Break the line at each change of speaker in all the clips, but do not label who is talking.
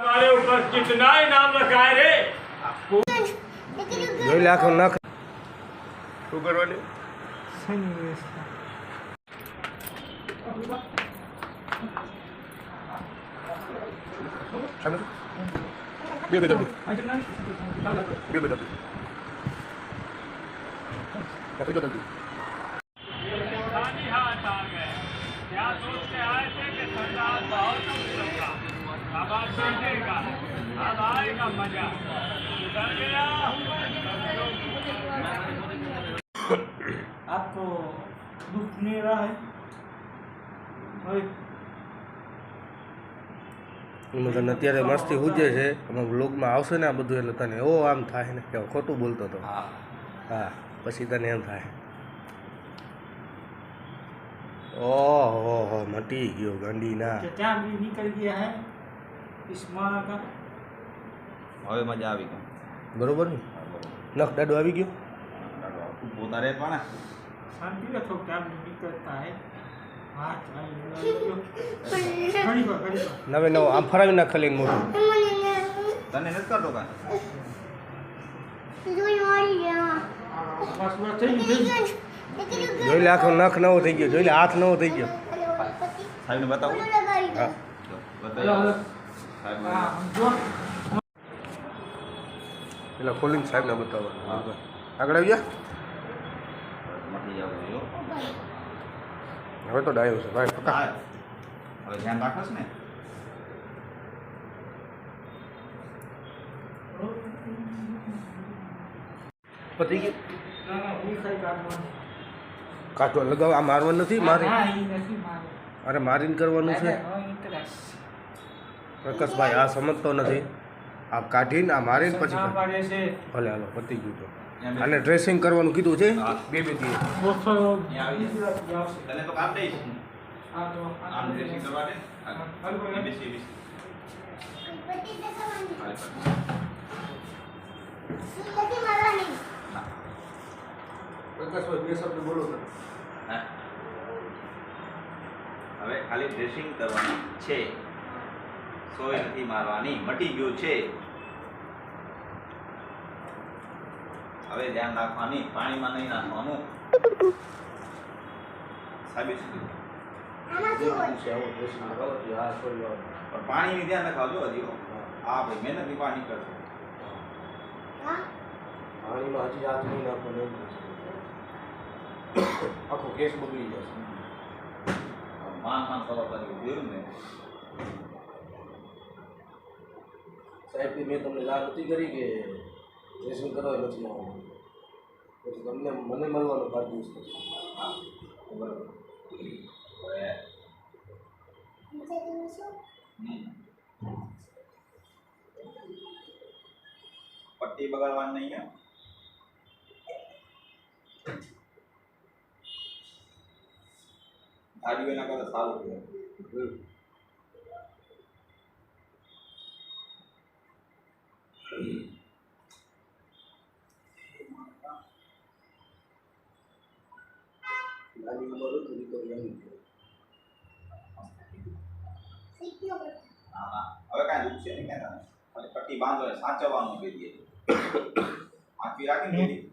हमारे ऊपर कितना इनाम रखा है रे?
दो लाख ना शुगर वाले? बिल बेटा बिल
बेटा बिल बेटा बिल क्या सोच के आए थे कि सरदार बहुत अब आज देखेगा अब आएगा मजा उतर गया
आपको दुख नहीं रहा है भाई
એમાં તને અત્યારે મસ્તી હુજે છે આમાં વ્લોગમાં આવશે ને આ બધું એટલે તને એવો આમ થાય ને કે ખોટું બોલતો હતો હા પછી તને એમ થાય ઓહો હો મટી ગયો ગાંડીના
कि क्या भी निकल गया ઈસ્માના કા
હવે મજા આવી ગઈ
બરોબર ને નખ દાડો આવી ગયો
પોતા રહે પણ
શાંતિ ને થોડો ટાઈમ નીકળતા હે
નવે નવો આમ ફરાવી નાખ ખાલી મોટું
તને નથી કરતો
કા
જોઈ લે આખો નખ નવો થઈ ગયો જોઈ લે હાથ નવો થઈ ગયો
સાહેબને બતાવું
હા
બતાવી
પેલા ખોલીને સાહેબને બતાવવા આગળ
આવ્યા
હવે તો ડાયો છે ભાઈ પકા.
હવે ધ્યાન રાખોસ ને?
કાટો લગાવ આ મારવાનું નથી મારે? અરે મારીને કરવાનું છે? પ્રકાશભાઈ આ સમજતો નથી. આ કાઢીને આ મારીને પછી ભલે હાલો પતી ગયું તો. અને ડ્રેસિંગ કરવાનું કીધું છે? બે બે દી
બસો
અહીંયા આવી
બીજી વાત આવશે.
તને તો કામ દઈશ
આ તો
આમ ડ્રેસિંગ કરવા દે
હા, બરાબર.
એબીસી એબીસી ના
પ્રકાશભાઈ બે શબ્દ બોલો
હવે ખાલી ડ્રેસિંગ કરવાનું છે. સોય નથી મારવાની મટી ગયું છે. હવે ધ્યાન રાખવાની પાણીમાં નહીં નાખવાનું. સાબિત પણ પાણીની ધ્યાન રખાવજો હજી હા. ભાઈ મહેનતની પાણી કરશે
પાણીમાં હજી હાથ નહીં નાખવાનો આખો કેસ બગડી જશે.
માન માન કરો કર્યું જોયું ને
સાહેબ મેં તમને વાત નથી કરી કે ડ્રેસિંગ કરવા નથી આવવાનું પછી તમને મને મળવાનો પાંચ દિવસ પછી
હા બરાબર હવે હમ. પટ્ટી બગાડવાની નહીં હે. ગાડીઓ એના કરતા સારું છે હવે કાંઈ દુઃખ છે નહીં ક્યાં તને ખાલી પટ્ટી બાંધો ને સાચવવાનું કહી દઈએ આખી રાખીને કહી દઈએ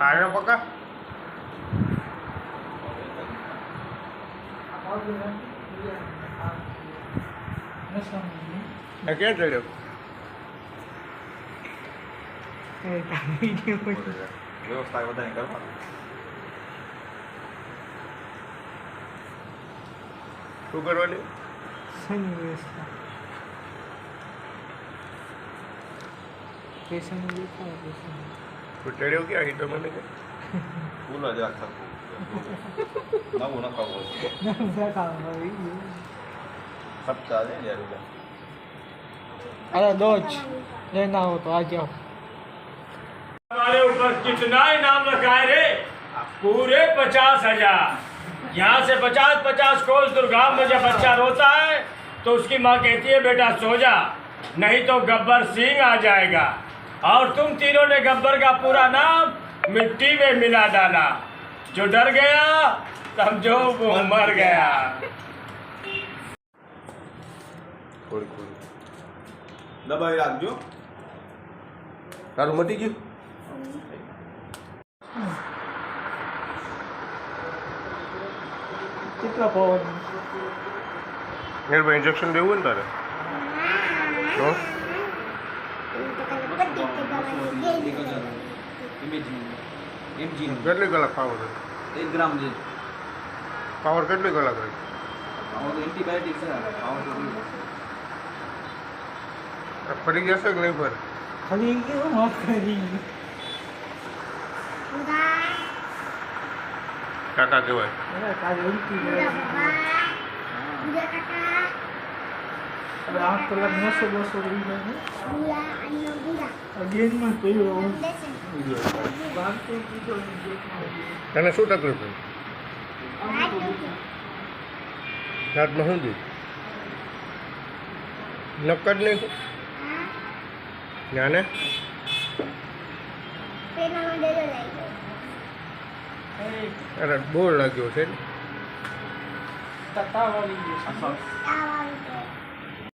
Aí eu vou cá. É que é, Jairo? É, tá
muito muito. Eu
gostava, eu
vou dar em casa. O
barulho? Sem ninguém está. Pensa no meu
pai, pensa no meu pai. तो टेढ़े हो गया
हिटो में लेके फूल आ जा अच्छा ना
वो ना खाओ।
ना क्या खाओ भाई
सब चाह रहे यार
अरे दोच
लेना हो तो आ जाओ।
हमारे ऊपर कितना इनाम रखा है रे? पूरे पचास हज़ार। यहाँ से पचास पचास कोस दुर्गा में जब बच्चा रोता है तो उसकी माँ कहती है बेटा सो जा नहीं तो गब्बर सिंह आ जाएगा। और तुम तीनों ने गब्बर का पूरा नाम मिट्टी में मिला डाला जो डर गया समझो वो मर गया
થોડી થોડી
દબાવી રાખજો
તારું મટી ગયું
કેટલા પવન
યાર ઇન્જેક્શન દેવું ને તારે તો કેટલી કલાક પાવર
એક ગ્રામ જે
પાવર કેટલી કલાક હોય?
તો એન્ટીબાયોટિક છે.
આ ફરી જશે કે નહીં ફરે?
ફરી કેવું માફ કરી
કાકા કહેવાય.
જાય હવે આઠ કલાક બસો બસો રહી કીધો
તને શું તકલીફ રાતમાં શું થયું? નક્કડ નહીં? ને અરે બોર લાગ્યો છે ને.
તાવ આવી ગયો છે.